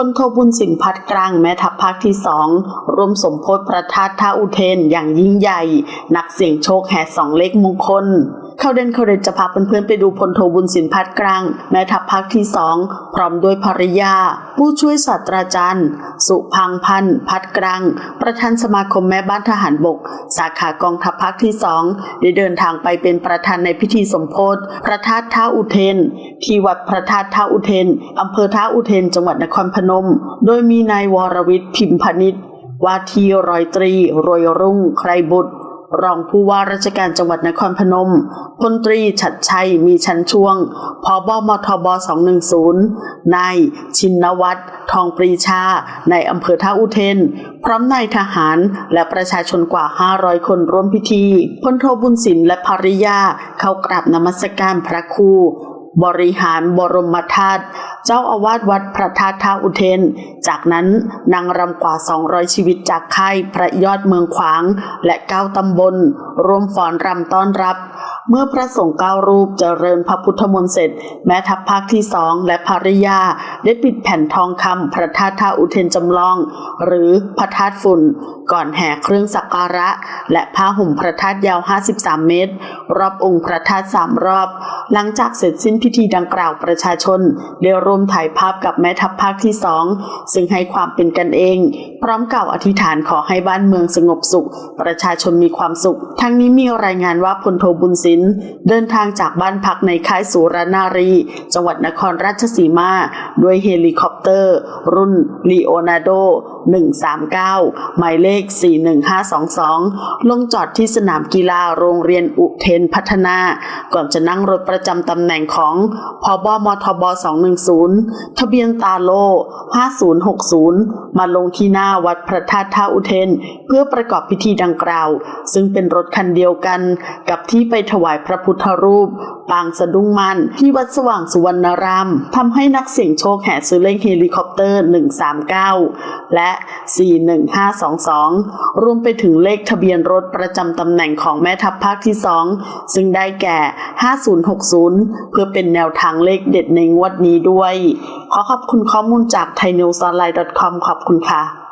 พลโทบุญสินพัดกลางแม่ทัพภาคที่สองร่วมสมโพธิพระธาตุท่าอุเทนอย่างยิ่งใหญ่ นักเสี่ยงโชคแห่สองเลขมงคล เข้าเด่นเขาเด่นจะพาเพื่อนๆไปดูพลโทบุญสินพัดกลาง แม่ทัพภาคที่สองพร้อมด้วยภริยา ผู้ช่วยศาสตราจารย์ สุพังพันธ์พัดกลาง ประธานสมาคมแม่บ้านทหารบก สาขากองทัพภาคที่สองได้เดินทางไปเป็นประธานในพิธีสมโพธิพระธาตุท่าอุเทน ที่วัดพระธาตุท่าอุเทนอำเภอท่าอุเทนจังหวัดนครพนม โดยมีนายวรวิทย์พิมพนิษฐ์ว่าที่ร้อยตรีโรยรุ่งใครบุตร รองผู้ว่าราชการจังหวัดนครพนมพลตรีฉัดชัยมีชันช่วงพอบมทบ 210 นายชินวัตรทองปรีชา ในอำเภอท่าอุเทน พร้อมนายทหารและประชาชนกว่า 500 คนร่วมพิธีพลโทบุญสินและภริยาเข้ากราบนมัสการพระครูบริหารบรมธาตุ เจ้าอาวาสวัดพระธาตุท่าอุเทน จากนั้นนางรำกว่า 200 ชีวิตจากค่ายพระยอดเมืองขวาง และเก้าตำบล รวมฟ้อนรำต้อนรับ เมื่อพระสงฆ์เก้ารูปเจริญพระพุทธมนต์เสร็จ แม่ทัพภาคที่สองและภริยา ได้ปิดแผ่นทองคำพระธาตุท่าอุเทนจำลอง หรือพระธาตุฝุ่น ก่อนแห่เครื่องสักการะ และผ้าห่มพระธาตุยาว 53 เมตร รอบองค์พระธาตุสามรอบ หลังจากเสร็จสิ้นพิธีดังกล่าวประชาชน ได้ร่วมถ่ายภาพกับแม่ทัพภาคที่สองซึ่งให้ความเป็นกันเอง พร้อมกล่าวอธิษฐานขอให้บ้านเมืองสงบสุข ประชาชนมีความสุข ทั้งนี้มีรายงานว่าพลโทบุญสิน เดินทางจากบ้านพักในค่ายสุรนารี จังหวัดนครราชสีมา ด้วยเฮลิคอปเตอร์ รุ่นลีโอนาร์โด 139 หมายเลข 41522 ลงจอดที่สนามกีฬาโรงเรียนอุเทนพัฒนา ก่อนจะนั่งรถประจำตำแหน่งของพบมทบ 210 ทะเบียนตาโล 5060 มาลงที่หน้าวัดพระธาตุท่าอุเทน เพื่อประกอบพิธีดังกล่าว ซึ่งเป็นรถคันเดียวกันกับที่ไปถวายพระพุทธรูปปางสะดุ้งมันที่วัดสว่างสุวรรณรามทำให้นักเสี่ยงโชคแห่ซื้อเลขเฮลิคอปเตอร์ 139 และ41522 รวมไปถึงเลขทะเบียนรถประจำตำแหน่งของแม่ทัพภาคที่ 2 ซึ่งได้แก่ 5060 เพื่อเป็นแนวทางเลขเด็ดในงวดนี้ด้วย ขอขอบคุณข้อมูลจาก thainews online com ขอบคุณค่ะ